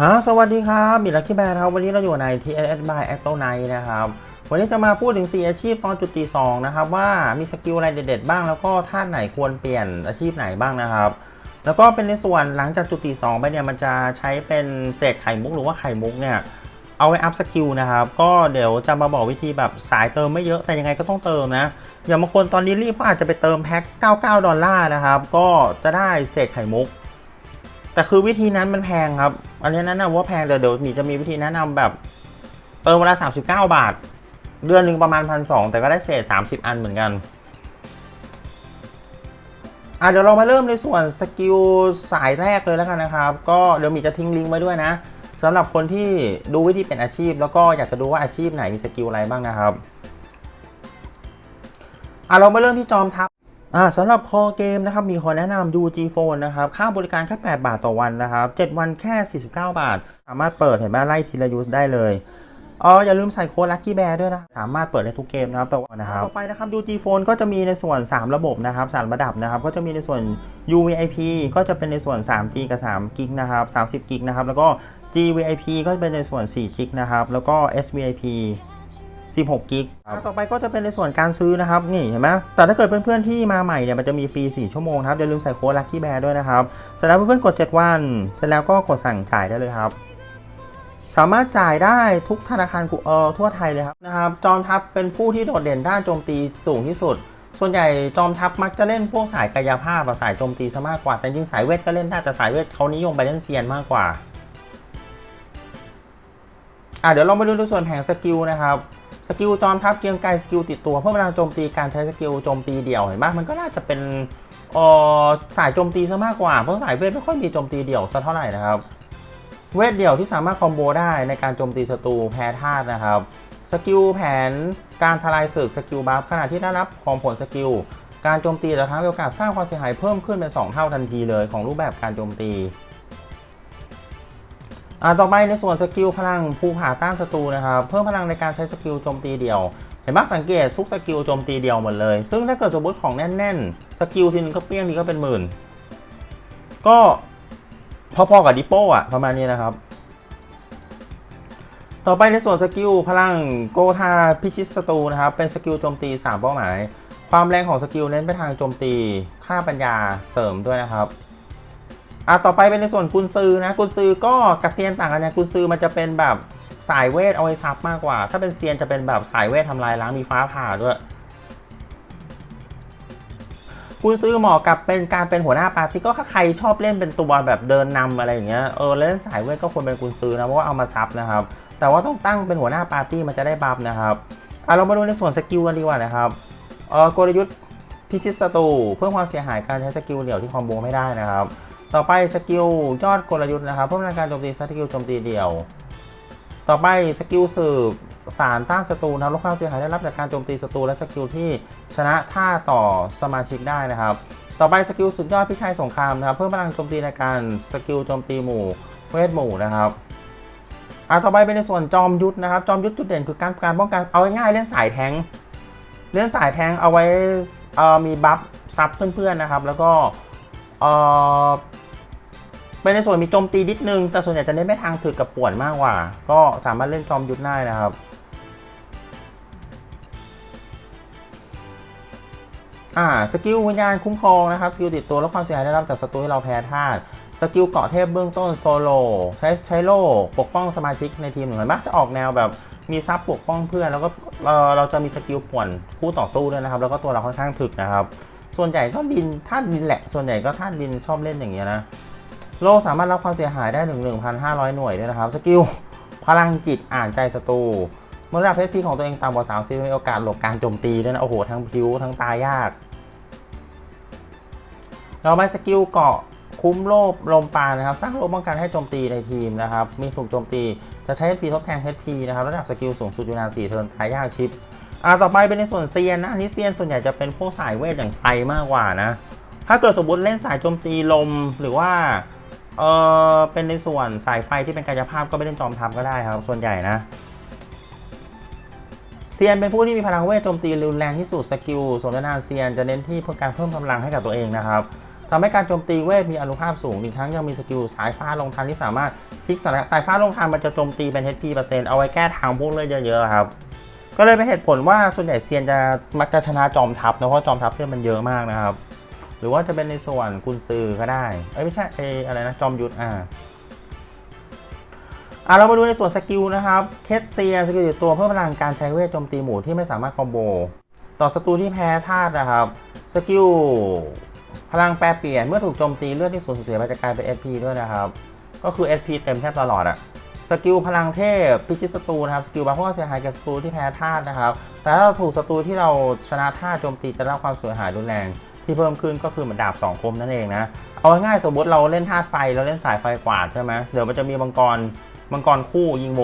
ฮะสวัสดีครับมิลักกี้แบร์ครับ วันนี้เราอยู่ใน TS by a c t o Night นะครับ วันนี้จะมาพูดถึง 4 อาชีพตอนจุดตีสองนะครับ ว่ามีสกิลอะไรเด็ดๆบ้าง แล้วก็ท่าไหนควรเปลี่ยนอาชีพไหนบ้างนะครับ แล้วก็เป็นในส่วนหลังจากจุดตีสองไปเนี่ยมันจะใช้เป็นเศษไข่มุกหรือว่าไข่มุกเนี่ย เอาไว้อัพสกิลนะครับ ก็เดี๋ยวจะมาบอกวิธีแบบสายเติมไม่เยอะแต่ยังไงก็ต้องเติมนะอย่างบางคนตอนนี้รีบก็อาจจะไปเติมแพ็ค99 ดอลลาร์นะครับก็จะได้เศษไข่มุก แต่คือวิธีนั้นมันแพงครับ อันนี้แนะนำว่าแพงเดี๋ยวเดี๋ยวมีจะมีวิธีแนะนำแบบเติมเวลา39บเก้าบาท เดือนหนึ่งประมาณพันสองแต่ก็ได้เศษ30อันเหมือนกันอะเดี๋ยวเรามาเริ่มในส่วนสกิลสายแรกเลยแล้วกันนะครับ ก็เดี๋ยวมีจะทิ้งลิงก์ไว้ด้วยนะสำหรับคนที่ดูวิธีเป็นอาชีพ แล้วก็อยากจะดูว่าอาชีพไหนมีสกิลอะไรบ้างนะครับอะเรามาเริ่มที่จอมทัพ สำหรับคอเกมนะครับมีคนแนะนำดู G Phone นะครับค่าบริการแค่ 8 บาทต่อวันนะครับ7วันแค่ 49 บาท สามารถเปิดเห็นไหมไล่ทีละยูสได้เลยอ๋ออย่าลืมใส่โค้ด Lucky Bear ด้วยนะ สามารถเปิดได้ทุกเกมนะครับต่อวันนะครับต่อไปนะครับดู G Phone ก็จะมีในส่วน 3 ระบบนะครับ3ระดับนะครับ ก็จะมีในส่วน UVIP ก็จะเป็นในส่วน 3G กับ3 g ิกนะครับ30 g ิกนะครับแล้วก็ GVIP ก็จะเป็นในส่วน4 g ิกนะครับแล้วก็ SVIP 16กิกต่อไปก็จะเป็นในส่วนการซื้อนะครับนี่เห็นไหมแต่ถ้าเกิดเพื่อนๆที่มาใหม่เนี่ยมันจะมีฟรี4ชั่วโมงครับอย่าลืมใส่โค้ด Lucky Bear ด้วยนะครับเสร็จแล้วเพื่อนๆกด 7 วัน เสร็จแล้วก็กดสั่งจ่ายได้เลยครับสามารถจ่ายได้ทุกธนาคารกูเออทั่วไทยเลยครับนะครับ จอมทัพเป็นผู้ที่โดดเด่นด้านโจมตีสูงที่สุด ส่วนใหญ่จอมทัพมักจะเล่นพวกสายกายภาพกับสายโจมตีซะมากกว่า แต่จริงๆสายเวทก็เล่นได้แต่สายเวทเขานิยมไปเล่นเซียนมากกว่าอะเดี๋ยวเรามาดูในส่วนแผงสกิลนะครับ สกิลจอมทัพเกียงไกรสกิลติดตัวเพื่อพลังโจมตีการใช้สกิลโจมตีเดี่ยวเห็นไหมมันก็น่าจะเป็นออสายโจมตีซะมากกว่า เพราะสายเวทไม่ค่อยมีโจมตีเดี่ยวสัเท่าไหร่นะครับ เวทเดี่ยวที่สามารถคอมโบได้ในการโจมตีศัตรูแพ้ธาตุนะครับ สกิลแผนการทลายศึกสกิลบัฟขณะที่ได้รับของผลสกิลการโจมตีแต่ละครั้งมีโอกาสสร้างความเสียหายเพิ่มขึ้นเป็น 2 เท่าทันทีเลยของรูปแบบการโจมตี อ่าต่อไปในส่วนสกิลพลังภูผาต้านศัตรูนะครับ เพิ่มพลังในการใช้สกิลโจมตีเดี่ยว เห็นไหมสังเกตทุกสกิลโจมตีเดี่ยวหมดเลย ซึ่งถ้าเกิดสมมติของแน่นๆ สกิลทีนึงก็เปรี้ยงทีก็เป็นหมื่น ก็พอๆกับดิโป้อะประมาณนี้นะครับ ต่อไปในส่วนสกิลพลังโกธาพิชิตศัตรูนะครับ เป็นสกิลโจมตี 3 เป้าหมาย ความแรงของสกิลเน้นไปทางโจมตี ค่าปัญญาเสริมด้วยนะครับ อะต่อไปเป็นในส่วนกุนซือนะกุนซือก็กับเซียนต่างกันนะกุนซือมันจะเป็นแบบสายเวทเอาไว้ซับมากกว่า ถ้าเป็นเซียนจะเป็นแบบสายเวททำลายล้างมีฟ้าผ่าด้วยกุนซือเหมาะกับเป็นการเป็นหัวหน้าปาร์ตี้ก็ถ้าใครชอบเล่นเป็นตัวแบบเดินนำอะไรอย่างเงี้ยเออเล่นสายเวทก็ควรเป็นกุนซือนะเพราะว่าเอามาซับนะครับ แต่ว่าต้องตั้งเป็นหัวหน้าปาร์ตี้มันจะได้บัฟนะครับอะเรามาดูในส่วนสกิลกันดีกว่านะครับเออกลยุทธ์พิชิตศัตรูเพิ่มความเสียหายการใช้สกิลเดี่ยวที่คอมโบไม่ได้นะครับ ต่อไปสกิลยอดกลยุทธ์นะครับเพิ่มพลังการโจมตีสกิลโจมตีเดี่ยว ต่อไปสกิลสืบสารต้านศัตรูนะลดความเสียหายได้รับจากการโจมตีศัตรูและสกิลที่ชนะท่าต่อสมาชิกได้นะครับ ต่อไปสกิลสุดยอดพิชัยสงครามนะครับเพิ่มพลังโจมตีในการสกิลโจมตีหมู่เวทหมู่นะครับอ่าต่อไปเป็นในส่วนจอมยุทธนะครับ จอมยุทธจุดเด่นคือการการป้องกันเอาง่ายๆเล่นสายแทงเล่นสายแทงเอาไว้เอ่อมีบัฟซับเพื่อนๆนะครับ แล้วก็ เอ่อเป็นในส่วนมีโจมตีนิดนึง แต่ส่วนใหญ่จะเน้นไปทางถึกกับป่วนมากกว่า ก็สามารถเล่นจอมยุทธได้นะครับ อ่าสกิลวิญญาณคุ้มครองนะครับสกิลติดตัวลดความเสียหายได้รับจากศัตรูที่เราแพ้ธาตุสกิลเกาะเทพเบื้องต้นโซโลใช้ใช้โล่ปกป้องสมาชิกในทีมหนึ่งเห็นปะจะออกแนวแบบมีซับปกป้องเพื่อนแล้วก็เอ่อเราจะมีสกิลป่วนคู่ต่อสู้ด้วยนะครับ แล้วก็ตัวเราค่อนข้างถึกนะครับ ส่วนใหญ่ก็ดินธาตุดินแหละ ส่วนใหญ่ก็ธาตุดินชอบเล่นอย่างเงี้ยนะ โลสามารถรับความเสียหายได้ถึง1,500 หน่วยด้วยนะครับ สกิล พลังจิตอ่านใจศัตรู เมื่อระดับเพชรพีของตัวเองต่ำกว่า30มีโอกาสหลบการโจมตีด้วยนะ โอ้โห ทั้งพิวทั้งตายยาก เราไปสกิลเกาะคุ้มโลบลมปาณนะครับ สร้างโลป้องกันให้โจมตีในทีมนะครับ มีถูกโจมตี จะใช้ HP ทดแทน HP นะครับ ระดับสกิลสูงสุดอยู่นาน4เทิร์นตายยากชิปอ่าต่อไปเป็นในส่วนเซียนนะ อันนี้เซียนส่วนใหญ่จะเป็นพวกสายเวทอย่างไฟมากกว่านะ ถ้าเกิดสมมติเล่นสายโจมตีลมหรือว่า เออเป็นในส่วนสายไฟที่เป็นกายภาพก็ไม่เล่นจอมทัพก็ได้ครับ ส่วนใหญ่นะเซียนเป็นผู้ที่มีพลังเวทโจมตีรุนแรงที่สุดสกิลสนทนานเซียนจะเน้นที่เพื่อการเพิ่มกำลังให้กับตัวเองนะครับทำให้การโจมตีเวทมีอนุภาพสูงอีกทั้งยังมีสกิลสายฟ้าลงทันที่สามารถพลิกสานสายฟ้าลงทันมันจะโจมตีเป็น HP เปอร์เซ็นต์เอาไว้แก้ทางพวกเลือดเยอะๆครับก็เลยเป็นเหตุผลว่าส่วนใหญ่เซียนจะมักจะชนะจอมทัพนะเพราะจอมทัพเพื่อนมันเยอะมากนะครับ หรือว่าจะเป็นในส่วนกุนซือก็ได้ เอ้ยไม่ใช่เออะไรนะจอมยุทธอ่าอะเรามาดูในส่วนสกิลนะครับ เคสเซียสกิลตัวเพิ่มพลังการใช้เวทโจมตีหมู่ที่ไม่สามารถคอมโบ ต่อศัตรูที่แพ้ธาตุนะครับ สกิลพลังแปรเปลี่ยนเมื่อถูกโจมตีเลือดที่สูญเสียไปจะกลายเป็น SP ด้วยนะครับ ก็คือ SP เต็มแทบตลอดอะสกิลพลังเทพพิชิตศัตรูนะครับสกิลบางพวกเสียหายแก่ศัตรูที่แพ้ธาตุนะครับ แต่ถ้าเราถูกศัตรูที่เราชนะธาตุโจมตีจะได้รับความเสียหายรุนแรง ที่เพิ่มขึ้นก็คือเหมือนดาบสองคมนั่นเองนะเอาง่ายสมมติเราเล่นธาตุไฟเราเล่นสายไฟกวาดใช่ไหมเดี๋ยวมันจะมีมังกรมังกรคู่ยิงโม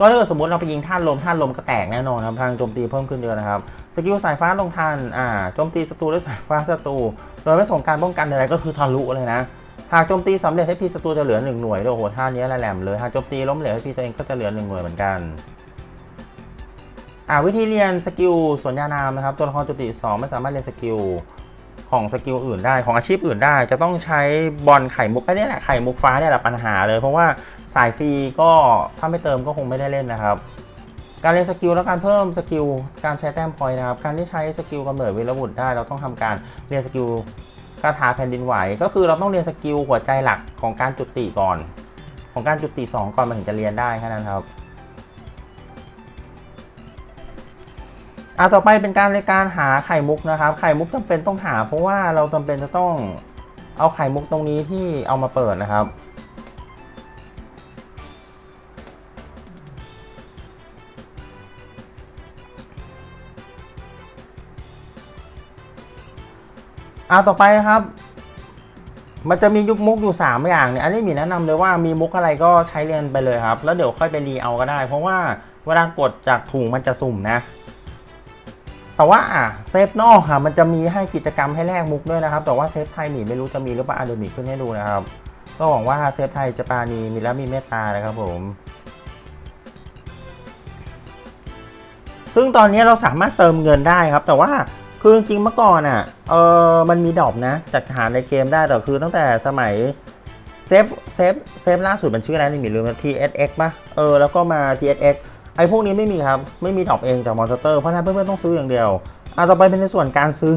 ก็ถ้าเกิดสมมติเราไปยิงธาตุลมธาตุลมก็แตกแน่นอนครับพลังโจมตีเพิ่มขึ้นเยอะนะครับสกิลสายฟ้าลงทันอ่าโจมตีศัตรูด้วยสายฟ้าศัตรูโดยไม่ส่งการป้องกันใดๆก็คือทะลุเลยนะหากโจมตีสำเร็จให้พีศัตรูจะเหลือหนึ่งหน่วยด้วยโอ้โหท่านี้แหลมเลยหากโจมตีล้มเหลวให้พีตัวเองก็จะเหลือหนึ่งหน่วยเหมือนกัน อ่าวิธีเรียนสกิลสวนยานามนะครับ ตัวละครจุติ 2 ไม่สามารถเรียนสกิลของสกิลอื่นได้ของอาชีพอื่นได้ จะต้องใช้บอลไข่มุกไอ้นี่แหละไข่มุกฟ้าเนี่ยแหละปัญหาเลยเพราะว่าสายฟรีก็ถ้าไม่เติมก็คงไม่ได้เล่นนะครับ การเรียนสกิลและการเพิ่มสกิลการใช้แต้มพอยนะครับการที่ใช้สกิลกำเนิดวีรบุตรได้ เราต้องทำการเรียนสกิลคาถาแผ่นดินไหว ก็คือเราต้องเรียนสกิลหัวใจหลักของการจุติก่อน ของการจุติ 2 ก่อนมันถึงจะเรียนได้แค่นั้นครับ อะต่อไปเป็นการในการหาไข่มุกนะครับ ไข่มุกจำเป็นต้องหา เพราะว่าเราจำเป็นจะต้องเอาไข่มุกตรงนี้ที่เอามาเปิดนะครับ อะต่อไปครับ มันจะมียุคมุกอยู่ 3 อย่างเนี่ย อันนี้มีแนะนำเลยว่ามีมุกอะไรก็ใช้เรียนไปเลยครับ แล้วเดี๋ยวค่อยไปรีเอาก็ได้ เพราะว่าเวลากดจากถุงมันจะสุ่มนะ แต่ว่าเซฟนอกค่ะมันจะมีให้กิจกรรมให้แลกมุกด้วยนะครับ แต่ว่าเซฟไทยหมีไม่รู้จะมีหรือเปล่าอะเดี๋ยวหมีขึ้นให้ดูนะครับ ก็หวังว่าเซฟไทยจะปาณีมีและมีเมตตานะครับผมซึ่งตอนนี้เราสามารถเติมเงินได้ครับ แต่ว่าคือจริงๆเมื่อก่อนอะเออมันมีดอปนะจากหาในเกมได้แต่คือตั้งแต่สมัยเซฟเซฟเซฟล่าสุดมันชื่ออะไรนี่มีลืม TSX ป่ะเออแล้วก็มา TSX ไอ้พวกนี้ไม่มีครับ ไม่มีดรอปเองจากมอนสเตอร์เพราะนั้นเพื่อนๆต้องซื้ออย่างเดียวอะต่อไปเป็นในส่วนการซื้อ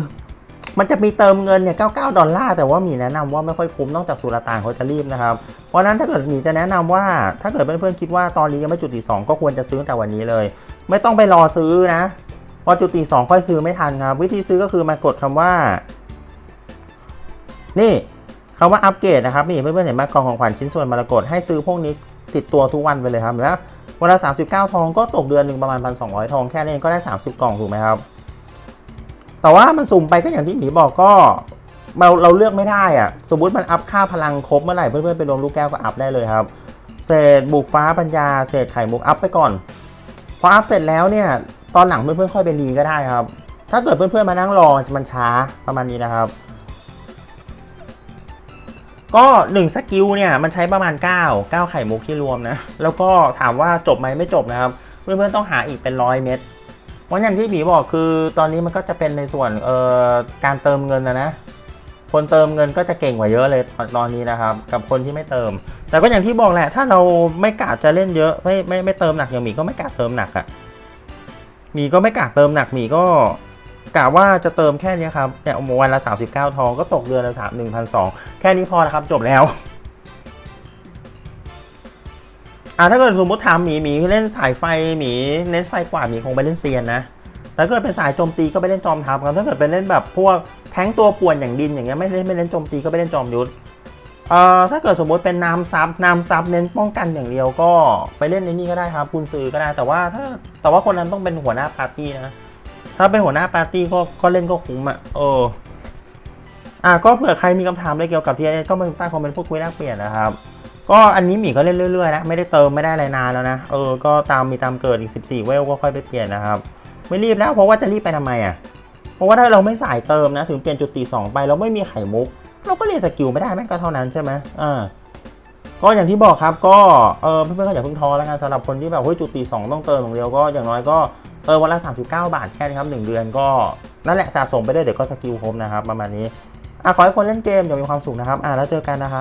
มันจะมีเติมเงินเนี่ย 99 ดอลลาร์ แต่ว่ามีแนะนำว่าไม่ค่อยคุ้มนอกจากสุลต่านเขาจะรีบนะครับ เพราะนั้นถ้าเกิดมีจะแนะนำว่า ถ้าเกิดเพื่อนๆคิดว่าตอนนี้ยังไม่จุดที่2ก็ควรจะซื้อตั้งแต่วันนี้เลย ไม่ต้องไปรอซื้อนะพอจุดที่2ค่อยซื้อไม่ทันครับ วิธีซื้อก็คือมากดคำว่า นี่คำว่าอัปเกรดนะครับนี่เพื่อนๆเห็นไหมกองของขวัญชิ้นส่วนมรกตให้ซื้อพวกนี้ติดตัวทุกวันไปเลยครับแล้ วเวลา39 ทองก็ตกเดือนหนึ่งประมาณ 1,200 ทองแค่นี้เองก็ได้ 30 กล่องถูกไหมครับ แต่ว่ามันสุ่มไปก็อย่างที่หมีบอกก็เราเราเลือกไม่ได้อะสมมติมันอัพค่าพลังครบเมื่อไหร่เพื่อนๆไปรวมลูกแก้วก็อัพได้เลยครับ เศษบุกฟ้าปัญญาเศษไข่มุกอัพไปก่อน พออัพเสร็จแล้วเนี่ยตอนหลังเพื่อนๆค่อยไปรีก็ได้ครับ ถ้าเกิดเพื่อนๆมานั่งรอมันช้าประมาณนี้นะครับ ก็1สกิลเนี่ยมันใช้ประมาณ 9 9 ไข่มุกที่รวมนะ แล้วก็ถามว่าจบไหมไม่จบนะครับ เพื่อนๆต้องหาอีกเป็นร้อยเม็ดเพราะอย่างที่หมีบอกคือตอนนี้มันก็จะเป็นในส่วนเอ่อการเติมเงินนะนะ คนเติมเงินก็จะเก่งกว่าเยอะเลยตอนนี้นะครับ กับคนที่ไม่เติม แต่ก็อย่างที่บอกแหละ ถ้าเราไม่กะจะเล่นเยอะไม่ไม่ไม่เติมหนักอย่างหมีก็ไม่กะเติมหนักอะ่ะหมีก็ไม่กะเติมหนักหมีก็ กะว่าจะเติมแค่นี้ครับเนี่ยวันละ 39 ทองก็ตกเดือนละสามหนึ่งพันสองแค่นี้พอแล้วครับจบแล้วอ่าถ้าเกิดสมมติถามหมีหมีเล่นสายไฟหมีเน้นไฟกว่าหมีคงไปเล่นเซียนนะแต่ถ้าเกิดเป็นสายโจมตีก็ไปเล่นจอมทัพครับถ้าเกิดเป็นเล่นแบบพวกแทงตัวป่วนอย่างดินอย่างเงี้ยไม่เล่นไม่เล่นโจมตีก็ไปเล่นจอมยุทธเอ่อถ้าเกิดสมมติเป็นน้ำซับน้ำซับเน้นป้องกันอย่างเดียวก็ไปเล่นในนี่ก็ได้ครับกุนซือก็ได้แต่ว่าถ้าแต่ว่าคนนั้นต้องเป็นหัวหน้าปาร์ตี้นะ ถ้าถ้าเป็นหัวหน้าปาร์ตี้ก็ก็เล่นก็คุ้มอะเอออะก็เผื่อใครมีคำถามอะไรเกี่ยวกับ TNS ก็มาใต้คอมเมนต์พูดคุยแลกเปลี่ยนนะครับ ก็อันนี้หมีก็เล่นเรื่อยๆนะไม่ได้เติมไม่ได้อะไรนานแล้วนะเออก็ตามมีตามเกิดอีก 14 เวลก็ค่อยไปเปลี่ยนนะครับ ไม่รีบแล้วเพราะว่าจะรีบไปทำไมอะเพราะว่าถ้าเราไม่สายเติมนะถึงเปลี่ยนจุดตีสองไปเราไม่มีไข่มุก เราก็เรียนสกิลไม่ได้แม่งก็เท่านั้นใช่ไหมอ่าก็อย่างที่บอกครับก็เออเพื่อนๆก็อย่าเพิ่งท้อแล้วกันสำหรับคนที่แบบเฮ้ยจุดตีสองต้องเติมอย่างเดียวก็อย่างน้อยก็ เออวันละ 39 บาทแค่นี้ครับหนึ่งเดือนก็นั่นแหละสะสมไปได้เดี๋ยวก็สกิลครบนะครับประมาณนี้อะขอให้คนเล่นเกมอย่างมีความสุขนะครับอะแล้วเจอกันนะครับ